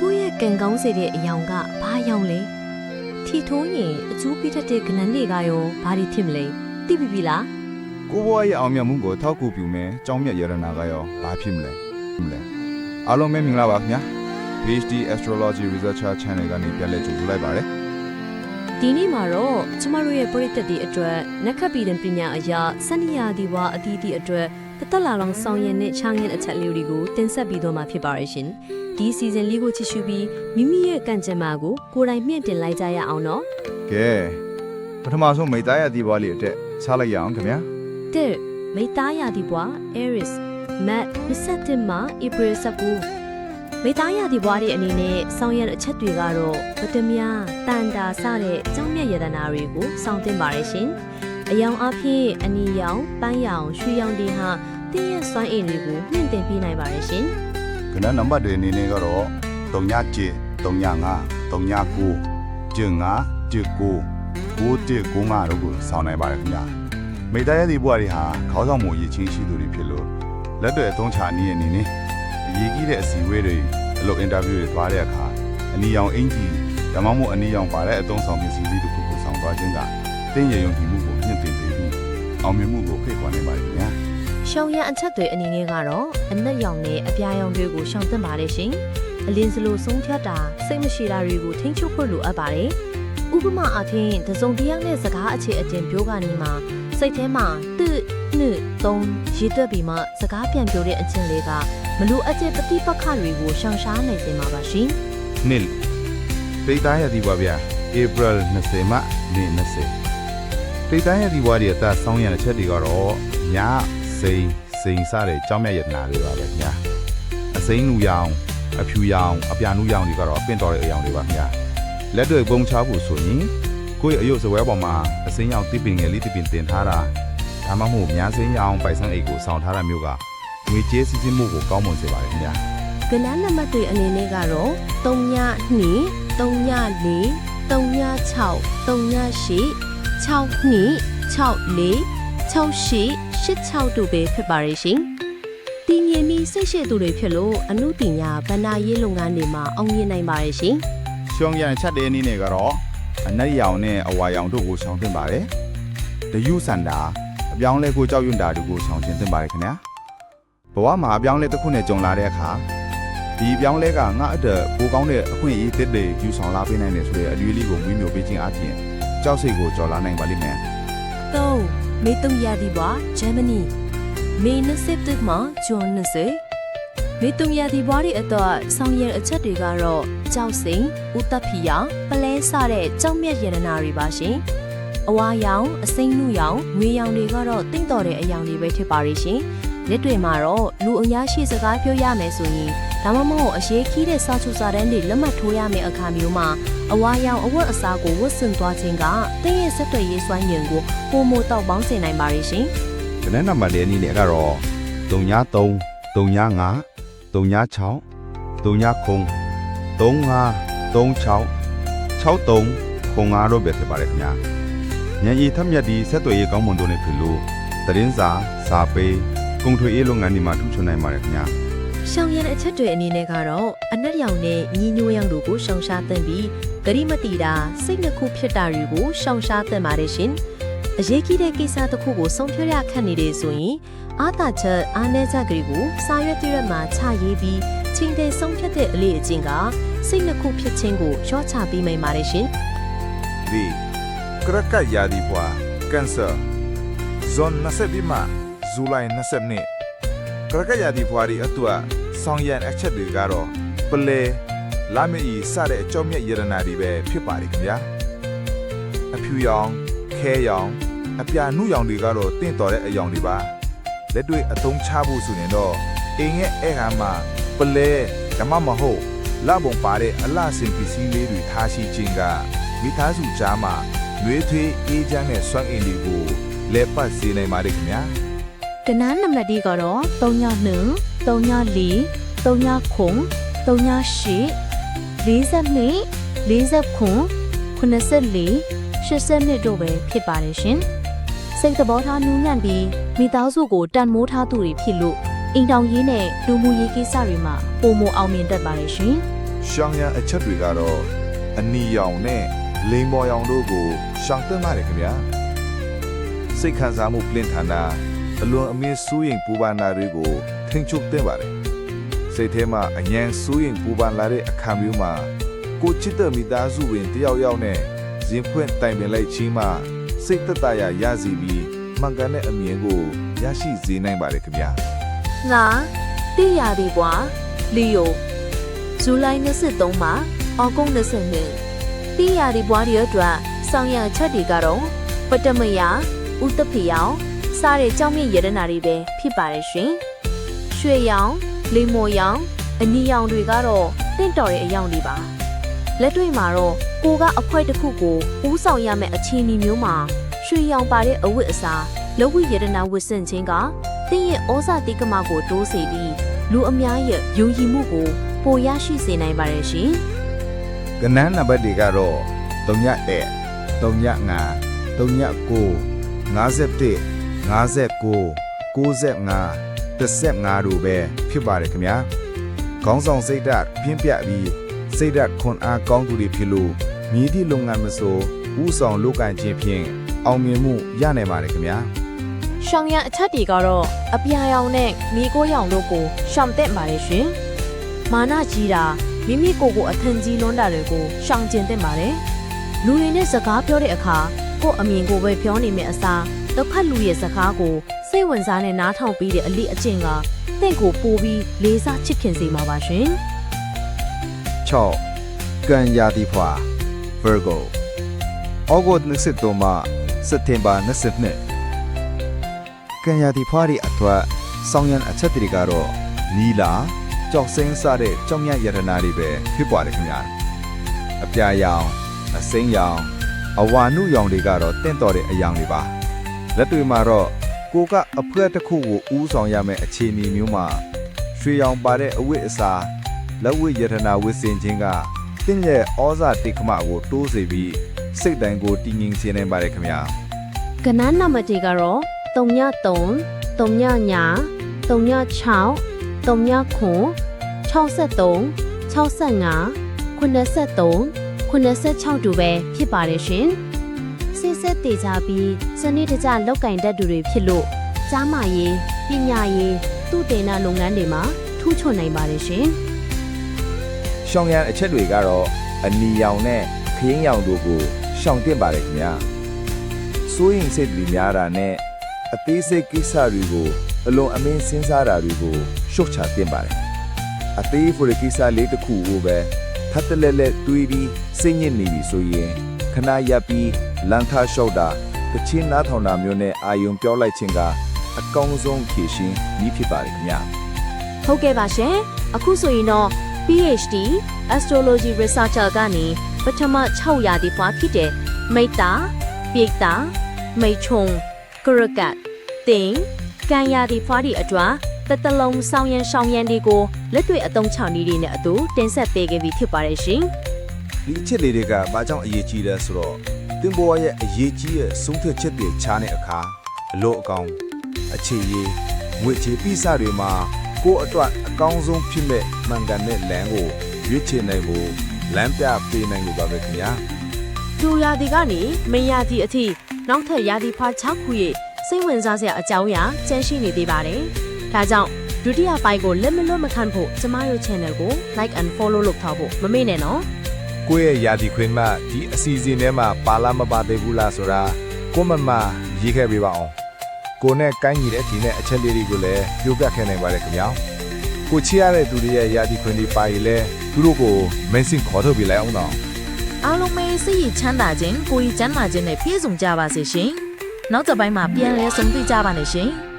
ကိုယ့်ရဲ့ကံကောင်းစေတဲ့အယောင်ကဘာအယောင်လဲထီထိုးရင်အကျိုးပေးတတ်တဲ့ကဏ္ဍတွေကရောဘာတွေဖြစ်မလဲသိပြီပြီလားကိုဘွားရဲ့အောင်မြတ်မှုကိုထောက်ကူပြုမယ်။ကြောင်းမြတ်ရတနာကရောဘာဖြစ်မလဲ။မလဲ။အားလုံးပဲမင်္ဂလာပါခင်ဗျာ။ PhD Astrology Researcher Channel ကနေပြန်လည်ကြိုဆိုလိုက်ပါရစေဒီနေ့မှာတော့ကျမတို့ရဲ့ပရိသတ်တွေအတွက်နက္ခတ်ပီဒံပညာအရာစနိယာဒီဝါအသီးသီးအတွက်တသက်လာလောင်ဆောင်ရည်နဲ့ချောင်းရဲ့အချက်လေးတွေကိုတင်ဆက်ပြီးတော့မှာဖြစ်ပါရဲ့ရှင် ဒီစီဇန်လေးကိုချစ်ရှုပြီးမိမိရဲ့ကံကြမ္မာကိုကိုယ်တိုင်မြင့်တင်လိုက်ကြရအောင်နော်။ကဲပထမဆုံးမိသားရဒီဘွားလေးအတက်ချလိုက်ရအောင်ခင်ဗျာတဲ့မိသားရာဒီဘွား Aries Mat 27မှာ April 19မိသားရာဒီဘွားရဲ့အနေနဲ့ဆောင်ရတဲ့အချက်တွေကတော့ဗတမယတန်တာစတဲ့အကြောင်းမြတ်ယတနာတွေကိုစောင့်တင်ပါရရှင်အယောင်အဖြစ်အနီရောင်ပန်းရောင်ရွှေရောင်တွေဟာတင်းရဲ့စွမ်းအင်တွေကိုမြင့်တင်ပေးနိုင်ပါရရှင် ခဏနံပါတ်တွေအနေနဲ့ကတော့37 35 39 95 19 9195တို့ကိုစောင်းနိုင်ပါတယ်ခင်ဗျာမိသားရဲ့ဒီဘွားတွေဟာခေါင်းဆောင်မှုရည်ချင်းရှိသူတွေဖြစ်လို့လက်တွေအသုံးချအနည်းအနေနဲ့အရေးကြီးတဲ့အစည်းအဝေးတွေအလုပ်အင်တာဗျူးတွေသွားတဲ့အခါအနီရောင်အင်ဂျီဒါမှမဟုတ်အနီရောင်ပါတဲ့အသုံးဆောင်ပစ္စည်းလေးတစ်ခုကိုဆောင်သွားခြင်းကတင်းရယုံကြည်မှုကိုမြင့်တင်ပေးပြီးအောင်မြင်မှုကိုဖိတ်ခေါ်နိုင်ပါတယ်ခင်ဗျာ ရှောင်းရအချက်တွေအနေနဲ့ကတော့အနက်ရောင်နဲ့အပြာရောင်တွေကိုရှောင်သင့်ပါတယ်ရှင်အလင်းစလိုဆုံးဖြတ်တာစိတ်မရှိတာတွေကိုထိန်းချုပ်ဖို့လိုအပ်ပါတယ်ဥပမာအဖြစ်တစုံတစ်ယောက်နဲ့စကားအခြေအတင်ပြောကနေမှစိတ်ထဲမှာတစ်နှစ်သုံးရေးတွက်ပြီးမှစကားပြန်ပြောတဲ့အချင်းလေးကမလိုအပ်တဲ့ပဋိပက္ခတွေကိုရှောင်ရှားနိုင်စေမှာပါရှင်နှစ်ပိတ်သားရသည်ပါဗျာ April 20မှနေ့20ပိတ်သားရသည်ဘွားတွေအသက်ဆောင်းရတဲ့ချက်တွေကတော့ည စိန်စိန်စားတဲ့ကြောင်းမြတ်ရတနာတွေပါပဲညာအစိမ်းလူရောင်အဖြူရောင်အပြာနူရောင်တွေကတော့အပင့်တော်တဲ့အယောင်တွေပါဗျာလက်တွေပုံချဖို့ဆိုရင်ကိုယ့်ရဲ့အယုတ်စပွဲပေါ်မှာအစိမ်းရောင်တိပင်ငယ်လေးတိပင်တင်ထားတာဒါမှမဟုတ်များစိမ်းရောင်ပိုက်ဆန်းအိတ်ကိုစောင်းထားတာမျိုးကငွေကြေးစီးဆင်းမှုကိုကောင်းမွန်စေပါတယ်ခင်ဗျာကဏ္ဍနံပါတ်တွေအနေနဲ့ကတော့3ည2 3ည4 3ည6 3ည8 6နှစ်6လေး6ရှိ86တို့ပဲဖြစ်ပါရဲ့ရှင်။တည်ငြိမ်ပြီးစိတ်ရှိသူတွေဖြစ်လို့အမှုပညာဗန္နာရေးလုပ်ငန်းတွေမှာအောင်မြင်နိုင်ပါရဲ့ရှင်ရှောင်းရတဲ့ချက်တဲ့အနေနဲ့ကတော့အနက်ရောင်နဲ့အဝါရောင်တို့ကိုရှောင်သင့်ပါတယ်။ဒယူစန္ဒာအပြောင်းလဲကိုကြောက်ရွံ့တာတို့ကိုရှောင်ကျင်သင့်ပါတယ်ခင်ဗျာ။ဘဝမှာအပြောင်းလဲတစ်ခုနဲ့ကြုံလာတဲ့အခါဒီအပြောင်းလဲကငါ့အတွက်ပိုကောင်းတဲ့အခွင့်အရေးတစ်တွေယူဆောင်လာပေးနိုင်တယ်ဆိုတဲ့အရွေးလေးကိုမွေးမြူပေးခြင်းအပြင်ကြောက်စိတ်ကိုကြော်လာနိုင်ပါလိမ့်မယ်။၃ မေတုံရာဒီဘွာဂျာမနီမေ27မှာဂျွန်20မေတုံရာဒီဘွာတွေအတွက်ဆောင်ရအချက်တွေကတော့ကြောက်စိန်ဥတဖီယာပလဲစတဲ့ကြောက်မြတ်ရတနာတွေပါရှင်။အဝါရောင်အစိမ့်နှုရောင်ငွေရောင်တွေကတော့တင့်တော်တဲ့အယောင်တွေပဲဖြစ်ပါရဲ့ရှင်။လက်တွေမှာတော့လူအများရှိစကားပြောရမယ်ဆိုရင် ဒါမှမဟုတ်အရေးကြီးတဲ့စာချုပ်စာတမ်းတွေလက်မှတ်ထိုးရမယ့်အခါမျိုးမှာအဝါရောင်အဝတ်အစားကိုဝတ်ဆင်သွားခြင်းကတင်းရဲ့ဆက်သွယ်ရေးစွမ်းရည်ကိုပုံမတောက်ပေါင်းစေနိုင်ပါရဲ့ရှင်။ကနန်းနံပါတ်လေးအနေနဲ့ကတော့33 35 36 39 35 36 63 95တို့ပဲဖြစ်ပါတယ်ခင်ဗျာ။ညံရီထက်မြက်ဒီဆက်သွယ်ရေးကောင်းမွန်တို့နဲ့ဖြစ်လို့သတင်းစာစာပေကုန်ထွေရေးလုပ်ငန်းတွေမှာထူးချွန်နိုင်ပါတယ်ခင်ဗျာ။ ရှောင်ရတဲ့အချက်တွေအနေနဲ့ကတော့အနက်ရောင်နဲ့ညီညွတ်ရောင်တို့ကိုရှောင်ရှားသင့်ပြီးဂရိမတီတာစိတ်နှစ်ခုဖြစ်တာတွေကိုရှောင်ရှားသင့်ပါတယ်ရှင်။အရေးကြီးတဲ့ကိစ္စတစ်ခုကိုဆုံးဖြတ်ရခက်နေတယ်ဆိုရင်အာသာချက်အားနည်းချက်တွေကိုစာရွက်တရက်မှာချရေးပြီးချိန်တဲ့ဆုံးဖြတ်တဲ့အလေးအကျင့်ကစိတ်နှစ်ခုဖြစ်ခြင်းကိုရောချပေးမိန်ပါတယ်ရှင်။ဒီကရကတ်ယာဒီဘွာကန်ဆာဇွန်22မှာဇူလိုင်22ကရကတ်ယာဒီဘွာဒီအတူအ ဆောင်ရန်အချက်တွေကတော့ပလေလာမီစတဲ့အကြောမြတ်ယရနာတွေပဲဖြစ်ပါတယ်ခင်ဗျာအဖြူရောင်ခဲရောင်အပြာနုရောင်တွေကတော့တင့်တော်တဲ့အယောင်တွေပါလက်တွေ့အသုံးချဖို့ဆိုရင်တော့အင်းရဲ့အဲ့ဟာမှာပလေဓမ္မမဟုတ်လပုံပါတဲ့အလှစင်ပစ္စည်းလေးတွေထားရှိခြင်းကမိသားစုကြားမှာနှွေးထွေးအေးချမ်းတဲ့စွမ်းအင်တွေကိုလဲပတ်စေနိုင်ပါတယ်ခင်ဗျာကနန်းနံပါတ်ဒီကတော့32 34 39 38 42 49 84 82တို့ပဲဖြစ်ပါတယ်ရှင်စိတ်သဘောထားနူးညံ့ပြီးမိသားစုကိုတန်မိုးထားသူတွေဖြစ်လို့အိမ်တောင်ရေးနဲ့လူမှုရေးကိစ္စတွေမှာပုံမအောင်မြင်တတ်ပါတယ်ရှင်ရှောင်းရန်အချက်တွေကတော့အနီရောင်နဲ့လိမ်မော်ရောင်တို့ကိုရှောင်တက်ပါတယ်ခင်ဗျာစိတ်ခံစားမှုပလင်ထန်တာအလွန်အမင်းစိုးရင်ပူပန်တာတွေကို ထိန်ချုပ်တဲ့ပါတယ်စိတ်ထဲမှာအញ្ញံစိုးရင်ပူပန်လာတဲ့အခါမျိုးမှာကိုချစ်တဲ့မိသားစုဝင်တယောက်ယောက်နဲ့ရင်ဖွင့်တိုင်ပင်လိုက်ချင်းမှစိတ်သက်သာရာရစီပြီးမှန်ကန်တဲ့အမြင်ကိုရရှိစေနိုင်ပါတယ်ခင်ဗျာငါတိရသည်ကွာလီယိုဇူလိုင်23မှာအောက်ဂုတ်22တိရသည်ဘွားဒီအတွက်ဆောင်ရအချက်တွေကတော့ပတမယဥတဖယောင်စားတဲ့ကြောင့်မြင့်ရတနာတွေပဲဖြစ်ပါတယ်ရှင် ရွှေရောင်လေမော်ရောင်အနီရောင်တွေကတော့တင့်တော်တဲ့အယောင်တွေပါလက်တွေ့မှာတော့ကိုကအခွက်တစ်ခုကိုဦးဆောင်ရမယ့်အခြေအနေမျိုးမှာရွှေရောင်ပါတဲ့အဝတ်အစားလက်ဝိရတနာဝတ်ဆင်ခြင်းကတင်းရဲ့ဩဇာတိကမကိုတိုးစေပြီးလူအများရဲ့ယုံကြည်မှုကိုပိုရရှိစေနိုင်ပါတယ်ရှင်ကနန်းနံပါတ်တွေကတော့31 35 39 51 59 95 15တို့ပဲဖြစ်ပါတယ်ခင်ဗျာခေါင်းဆောင်စိတ်ဓာတ်ပြင်းပြပြီးစိတ်ဓာတ်ခွန်အားကောင်းသူတွေဖြစ်လို့မြည်သည့်လုပ်ငန်းမဆိုဥဆောင်လုပ်ကင်ခြင်းဖြင့်အောင်မြင်မှုရနိုင်ပါတယ်ခင်ဗျာ။ရှောင်းရန်အချက်တွေကတော့အပြာရောင်နဲ့မိကိုရောင်တို့ကိုရှောင်တဲ့ပါတယ်ရှင်။မာနကြီးတာမိမိကိုယ်ကိုအထင်ကြီးလွန်းတာတွေကိုရှောင်ကျင်တဲ့ပါတယ်။လူတွေနဲ့စကားပြောတဲ့အခါကိုယ့်အမြင်ကိုပဲပြောနေမယ့်အစားတစ်ဖက်လူရဲ့စကားကို စိတ်ဝင်စားနဲ့နားထောင်ပေးတဲ့အလေးအကျင့်ကသင်ကိုပိုပြီးလေးစားချစ်ခင်စေမှာပါရှင်6ကံရာသီဖွာ Virgo ဩဂုတ်23မှစက်တင်ဘာ22ကံရာသီဖွာရဲ့အတွက်ဆောင်ရန်အချက်တွေကတော့နီလာကြောက်စင်းစတဲ့ကြောက်မြတ်ရတနာတွေပဲဖြစ်ပါတယ်ခင်ဗျာအပြာရောင်အစိမ်းရောင်အဝါနုရောင်တွေကတော့တင့်တော်တဲ့အရာတွေပါလက်တွေမှာတော့ ကိုကအဖွဲတစ်ခုကိုဥဆောင်ရမယ့်အခြေအနေမျိုးမှာရွှေရောင်ပါတဲ့အဝတ်အစားလက်ဝိယတနာဝစ်စင်ခြင်းကတင့်ရဲ့ဩဇာတိတ်ခမကိုတိုးစေပြီးစိတ်တိုင်းကိုတည်ငြိမ်စေနိုင်ပါတယ်ခင်ဗျာကနန်းနံပါတ်တွေကတော့33 39 36 39 63 65 83 86တို့ပဲဖြစ်ပါတယ်ရှင် စစ်ဆက်တေချပြီးစနစ်တကျလောက်ကင်တတ်သူတွေဖြစ်လို့ကြားမရေးပညာရေးသူတင်နာလုပ်ငန်းတွေမှာထူးချွန်နိုင်ပါတယ်ရှင်ရှောင်းရန်အချက်တွေကတော့အနီရောင်နဲ့ခရင်းရောင်တို့ကိုရှောင်တင်ပါတယ်ခင်ဗျာစိုးရင်စိတ်တွေများတာနဲ့အသေးစိတ်ကိစ္စတွေကိုအလွန်အမင်းစဉ်းစားတာတွေကိုရှုတ်ချတင်ပါတယ်အသေးဖို့ကိစ္စလေးတစ်ခုကိုပဲထပ်တလဲလဲတွေးပြီးစိတ်ညစ်နေပြီဆိုရင်ခဏရပ်ပြီး လန်ထားလျှောက်တာတချင်းနားထောင်တာမျိုးနဲ့အာယုံပြောလိုက်ခြင်းကအကောင်းဆုံးဖြည့်ရှင်ပြီးဖြစ်ပါတယ်ခင်ဗျာဟုတ်ကဲ့ပါရှင်အခုဆိုရင်တော့ PhD Astrology Researcher ကနေပထမ6ရာသီဖွားဖြစ်တဲ့မိတ္တာပိတ္တာမိချုံကရကတ်တင်ကံရာသီဖွားဒီအတွာတတလုံးဆောင်းရန်ရှောင်းရန်တွေကိုလက်တွေ့အသုံးချနည်းတွေနဲ့အတူတင်ဆက်ပေးခဲ့ပြီးဖြစ်ပါတယ်ရှင်ဒီအချက်လေးတွေကဘာကြောင့်အရေးကြီးလဲဆိုတော့ တင်ဘောရဲ့အရေးကြီးရဲ့ဆုံးဖြတ်ချက်တွေချားတဲ့အခါအလို့အကောင်အခြေရေးငွေချေပိစတွေမှာကိုယ့်အတွက်အကောင်းဆုံးဖြစ်မဲ့မှန်ကန်တဲ့လမ်းကိုရွေးချယ်နိုင်ဖို့လမ်းပြပေးနိုင်လို့ပါပဲခင်ဗျာဒူရာသီကနေမင်ရာသီအထိနောက်ထပ်ရာသီဖွား6ခုရဲ့စိတ်ဝင်စားစရာအကြောင်းအရာကျန်ရှိနေသေးပါတယ်။ဒါကြောင့်ဒုတိယပိုင်းကိုလက်မလွတ်မခံဖို့ကျမတို့ channel ကို like and follow လုပ်ထားဖို့မမေ့နဲ့နော် ကိုယ့်ရဲ့ယာတီခွင်မှဒီအစီအစဉ်ထဲမှာပါလာမပါသေးဘူးလားဆိုတာကိုမမရေးခဲ့ပေးပါအောင်ကိုနဲ့ကိုင်းညီတဲ့ဒီနဲ့အချက်လေးတွေကိုလည်းပြောပြခဲ့နိုင်ပါတယ်ခင်ဗျာကိုချစ်ရတဲ့သူတွေရဲ့ယာတီခွင်တွေပါရင်လည်းသူတို့ကိုမင်းစင်ခေါ်ထုတ်ပြလိုက်အောင်တော့အားလုံးပဲစိတ်ရချမ်းသာခြင်းကိုယ်ရည်ကျန်းမာခြင်းနဲ့ပြည့်စုံကြပါစေရှင်။နောက်တစ်ပိုင်းမှာပြန်လဲဆုံတွေ့ကြပါနဲ့ရှင်။